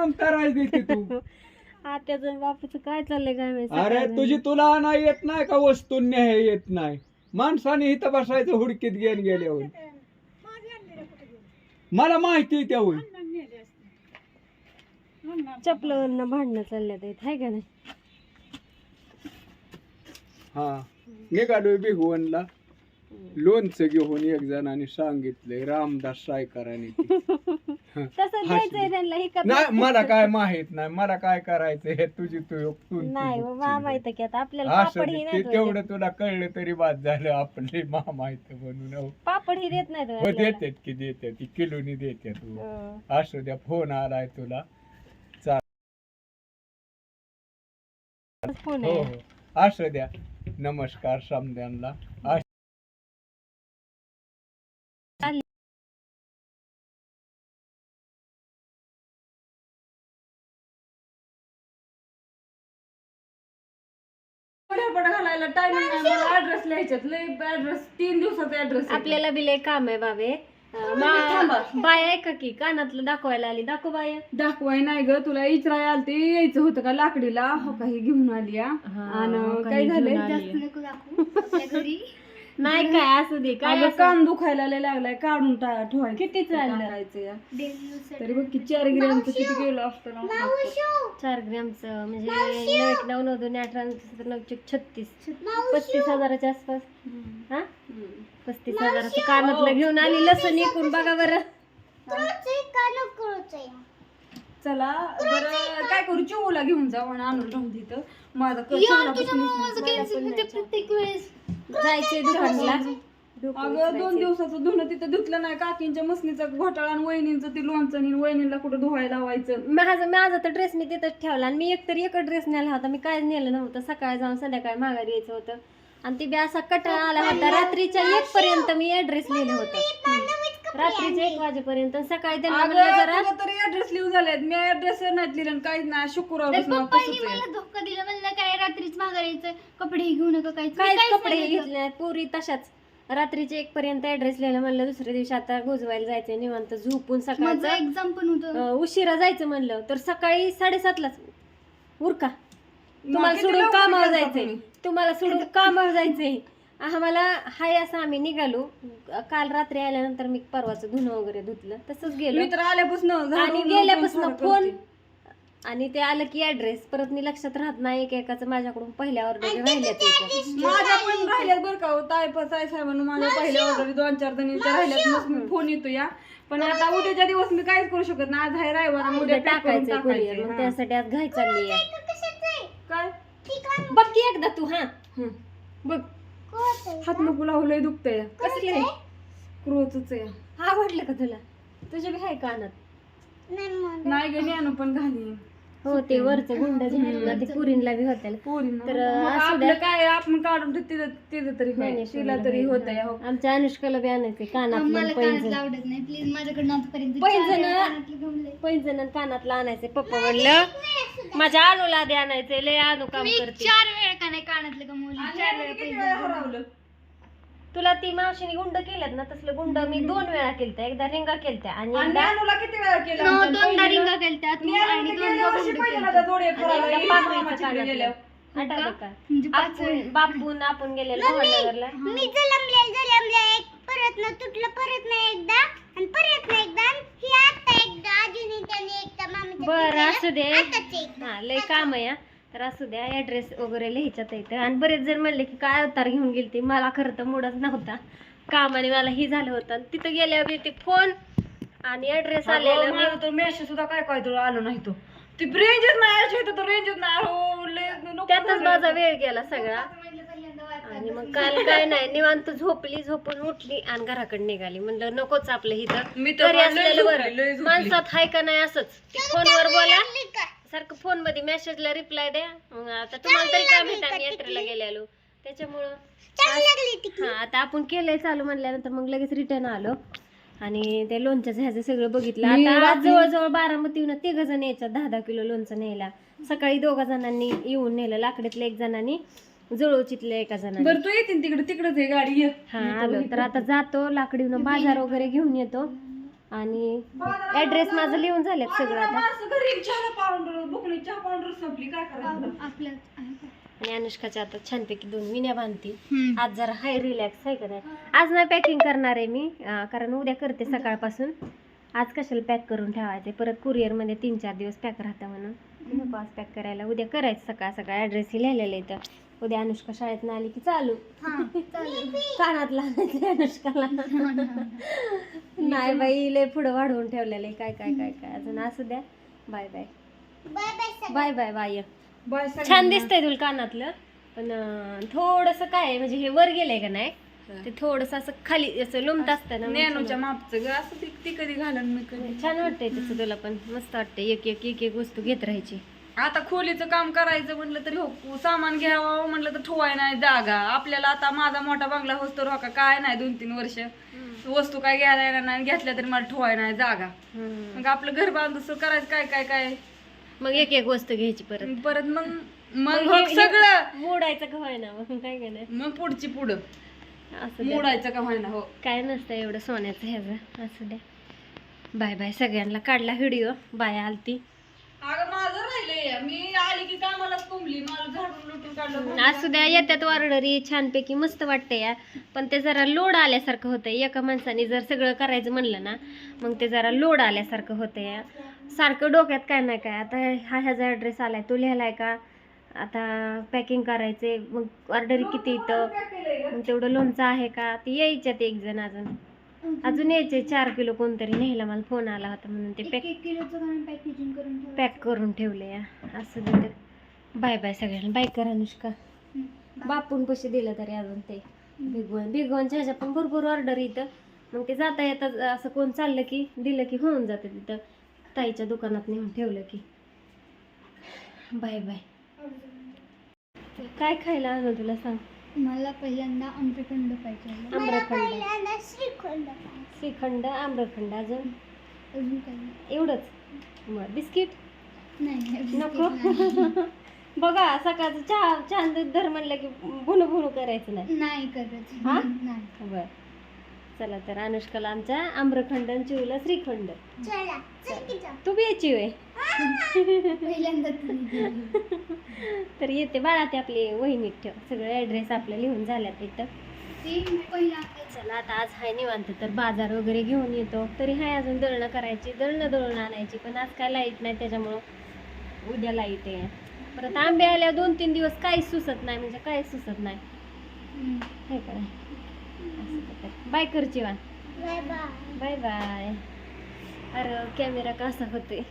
करून करायला देते तू? आत्याचं बापूचं काय चाललंय काय माहिती अरे. तुझी तुला आणा येत नाही का वस्तू न्याय येत नाही? माणसाने इथं बसायचं हुडकीत गेन गेल्यावर. मला माहिती आहे त्यावर. चपलावरनं भांडणं चालल्यात आहेत हाय का नाही? हा. निघालोय बिगवनला लोणचं घेऊन एक जणांनी सांगितलंय रामदास सायकरांनी ते. तसं द्यायचंय त्यांना हे का नाही मला काय माहीत नाही मला काय करायचं हे तुझी तू तू नाही बाबा माहीत की आता आपल्याला असं पापड ही ते नाही तेवढं तुला कळलं तरी बाद झालं आपले मा माहीत म्हणून. हो. पापड ही देत हो देतात की देतात की किलोनी देतात तू असू द्या फोन आलाय तुला. फोन हो आहे हो. असू द्या. नमस्कार समद्यांना. पटापट घालायला टायमिंग नाही मला ऍड्रेस लिहायच्यात लय ऍड्रेस तीन दिवसाचा ऍड्रेस आपल्याला बी लय काम आहे बाबे. अं, मा- बाय आहे का की? कानातलं दाखवायला आली. दाखव बाय. दाखवाय नाही ग तुला इचराय आलती. यायचं होतं का लाकडीला? हो काही घेऊन आली. आणि काय झालंय? नाही काय असू दे काय अगं असं- कान दुखायला लय लागलाय काढून टा- ठेवायचं किती चाललं? टाकायचं या. तरी बघ की चार ग्रॅमचं किती गेलो असतं ना चार ग्रॅमचं म्हणजे नऊ एक नऊ नऊ दोन अठरा नऊ नऊ चौक छत्तीस. पस्तीस हजाराच्या आसपास. हा? पस्तीस हजाराचं कानातलं घेऊन आली लसण एकूण बघा बरं. चला बरं काय करू चिवला घेऊन जाऊ आणि आणून राहून तिथं. माझा क- शहाणापासून जायचंय दुकानला अगं दोन दिवसाचं धुणं तिथं धुतलं नाही. काकींच्या मसनीचा घोटाळा आणि वहिनींचं ते लोणचं आणि वहिनीला कुठं धुवायला लावायचं. माझा माझा तर ड्रेस मी तिथंच ठेवला आणि मी एकतरी एक ड्रेस नेला होता. मी काय नेलं नव्हतं. सकाळी जाऊन संध्याकाळी माघारी यायचं होतं. आणि ती बी असा कटाळा आला होता. रात्रीच्या एक पर्यंत मी ऍड्रेस लिहिलं होतं. रात्रीच्या एक वाजेपर्यंत आणि सकाळी त्यांना म्हणलं अगं जरा तुझं तरी ऍड्रेस लिहून झालेत. मी ऍड्रेस नाहीत लिहिलं आणि काहीच नाही. शुक्रवार पप्पांनी मला धोका दिला. म्हणलं काय रात्रीच मागायचं कपडे घेऊ नका काहीच मी काहीच काहीच कपडे नाही घेतलं. घेतले नाहीत. पुरी तशाच. रात्रीचे एक पर्यंत ऍड्रेस लिहिलं म्हणलं दुसऱ्या दिवशी आता गोजवायला जायचं निवांत झोपून माझं सकाळचं एक्झाम पण होतं. अं, उशिरा जायचं म्हणलं तर सकाळी साडेसातलाच. उरका. तुम्हाला सोडून कामावर जायचंय. तुम्ही? तुम्हाला सोडून कामावर जायचंय. आम्हाला हाय असं आम्ही निघालो. काल रात्री आल्यानंतर मी परवाचं धुणं वगैरे धुतलं. तसंच गेलो. मी तर आल्यापासून आणि गेल्यापासून फोन आणि ते आलं की ऍड्रेस परत मी लक्षात राहत नाही एक एकाचं माझ्याकडून पहिल्या ऑर्डर राहिल्यात येतं. माझ्या पण राहिल्यात बरं का हो, ताई पण ताई साहेबांना माझ्या पहिल्या ऑर्डर दोन चार जणींच्या राहिल्यात. मग मी फोन येतो या. पण आता उद्याच्या दिवस मी काहीच करू शकत नाही. आज आहे रविवार आणि उद्या courier. टाकायचंय. मग. त्यासाठी आज घाई चालली आहे. काय? बघ की एकदा तू हं. बघ. हात नको लावलंय दुखतंय. कसले क्रोचच आहे. आवडलं का तुला? तुझ्या बी हाय कानात नाही गे ज्ञानू पण घाली हो ते वरचं गुंड झालं ना ते पुरींला बी. तर असू आपलं द्या. काय आपण काढून ठेवू, तिथं तरी. तिला तरी होत हो. आमच्या अनुष्काला बी आणायचे पैंजण. आवडत नाही प्लीज माझ्याकडनं आतापर्यंत पैंजण? कानातलं. पैंजण आणायचे पप्पा म्हणलं माझ्या अनुला आधी आणायचे लय अनु काम करते. कानातलं वेळा पैंजण हरवलं? तुला ती मावशीने गुंड केल्यात ना तसलं गुंड मी दोन वेळा केलत्या एकदा रिंगा केलत्या आणि आणि एकदा ज्ञानूला किती वेळा केलं? आमच्या दोनदा? रिंगा केलत्या तू आणि गेल्या वर्षी पहिल्यांदा करायला आणि एकदा पाचवीच्या कानातलं. गेल्यावर. का? म्हणजे पाच आपण बापून आपण गेलेलो भावनगरला मी जलमले जलमले एक परत न तुटलं परत न एकदा आणि परत न एकदा आणि ही आता एकदा अजून त्याने एकदा मामाच्या बरं असू दे. हा लय काम आहे हा. तर असू द्या ऍड्रेस वगैरे लिहायच्यात येतं आणि बरेच जण म्हणले की काय अवतार घेऊन गेली ती मला खरं तर मूडच नव्हता. कामाने मला ही झालं होतं. आणि तिथं गेल्यावर ते फोन आणि ऍड्रेस आलेला मी तर मेसेज सुद्धा काय काय तर आलं नाही तो. ती रेंजच नाही तर रेंजच नाही. हो त्यातच. माझा वेळ गेला सगळा. आणि मग काल काय नाही निवांत झोपली झोपून उठली आणि घराकडे निघाली. म्हणलं नकोच आपलं झोपली. माणसात हाय का नाही असंच. ती फोनवर बोला. सारखं फोनमध्ये मेसेजला रिप्लाय द्या. मग आता तुम्हाला तरी काय माहिती आम्ही यात्रेला गेलेलो. त्याच्यामुळं हा आता आपण केलंय चालू म्हणल्यानंतर मग लगेच रिटर्न आलो. आणि ते लोणच्याचं ह्याचं सगळं बघितलं. आता आज जवळजवळ बारामतीहून तिघ जण यायच्यात दहा दहा किलो लोणचं न्यायला. सकाळी दोघा जणांनी येऊन नेलं लाकडीतल्या एक जणांनी जवळचीतल्या एका जणांनी. बरं तू येते तिकडे तिकडेच आहे गाडी ये. हा आलो. तर आता जातो लाकडीनं बाजार वगैरे घेऊन येतो. आणि ॲड्रेस माझं लिहून झालेत सगळं आता. आणि अनुष्काच्या आता छानपैकी दोन विण्या बांधते. आज जरा हाय रिलॅक्स आहे का नाही? आज नाही पॅकिंग करणार आहे मी कारण उद्या करते सकाळपासून. आज कशाला पॅक करून ठेवायचे? परत कुरिअरमध्ये तीन चार दिवस पॅक राहतं म्हणून. नको आज पॅक करायला. उद्या करायचं सकाळ सकाळ. ॲड्रेसही लिहिलेलं इथं. उद्या अनुष्का शाळेत आली की चालू. कानात लागायचे अनुष्काला. नाही बाई लय पुढं वाढवून ठेवलेलं आहे. काय काय काय काय? अजून असू द्या. Bye bye. Bye bye bye bye छान दिसतंय तुला कानातलं. पण थोडस काय म्हणजे हे वर गेलंय का नाही? ते थोडस असं खाली असं लोमत असतं ना नॅनोच्या मापचं ग असं ती कधी घालून मी छान वाटतंय तसं तुला पण. मस्त वाटतंय. एक एक एक एक वस्तू घेत राहायची. आता खोलीचं काम करायचं म्हणलं तरी हो सामान घ्यावं म्हणलं तर ठेवाय नाही जागा. आपल्याला आता माझा मोठा बंगला होतो हो का? काय नाही दोन तीन वर्ष. वस्तू काय घ्यायला येणार नाही घेतल्या तरी मला ठेवाय नाही जागा. मग आपलं घर बांधून करायचं काय काय काय? मग एक एक वस्तू घ्यायची परत. परत मग मग सगळं. मोडायचं का ना मग काय काय मग पुढची पुढं. असं. मोडायचं का व्हायना हो. काय नसतं एवढं सोन्याचं ह्याचं. असं द्या. Bye bye. सगळ्यांना काढला व्हिडिओ. बाय आलती. अगं मी आली की कामालाच कोंबली मला झाडून लुटून काढलं असू द्या येत्यात ऑर्डरी छानपैकी मस्त वाटते या पण ते जरा लोड आल्यासारखं होतं एका माणसाने जर सगळं करायचं म्हणलं ना मग ते जरा लोड आल्यासारखं होतं या सारखं डोक्यात काय नाही काय आता हा ह्याचा ॲड्रेस आलाय तो लिहिलाय का? आता पॅकिंग करायचे मग ऑर्डर किती येतं मग तेवढं लोणचं आहे का? ते यायच्यात एक जण अजून. अजून यायचे चार किलो कोणतरी न्यायला मला फोन आला होता म्हणून ते पॅक एक किलोचं पॅकेजिंग करून. पॅक करून ठेवले असं दे बाय बाय सगळ्यांना. बाय कर अनुष्का. बापून पैसे दिलं तरी अजून ते. भिगवण. भिगवणच्या ह्याच्या पण भरपूर ऑर्डर येतं मग ते जाता येता असं कोण चाललं की दिलं की होऊन जातं तिथं. ताईच्या दुकानात नेऊन ठेवलं की. Bye bye. काय खायला आणू तुला सांग? मला पहिल्यांदा आमच्याकडं पाहिजे आम्रखंड. पहिल्यांदा श्रीखंड पाहिजे. श्रीखंड आम्रखंड अजून? अजून काही एवढंच? मग बिस्किट? नाही नको? बघा सकाळचं चहा चहा दूध धर म्हणलं की भुणू भुणू करायचं नाही. नाही करत. हा? नाही. बर. चला तर अनुष्काला आमच्या आम्रखंड आणि चिवला श्रीखंड. तू बी तुम्ही दिली. तर येते बाळा ते आपली वहिनीत ठेव. सगळे ॲड्रेस आपले लिहून झाल्यात इथं. चला आता आज हाय निवांत तर बाजार वगैरे घेऊन येतो. तरी हाय अजून दळणं करायची दळणं दळणं आणायची पण आज काय लाइट नाही त्याच्यामुळं उद्या लाइट आहे. परत आंबे आल्या दोन तीन दिवस काहीच सुचत नाही म्हणजे काहीच सुचत नाही. हे काय बाय कर चिवा बाय बाय. Bye bye. अरे कॅमेरा कसा होतोय?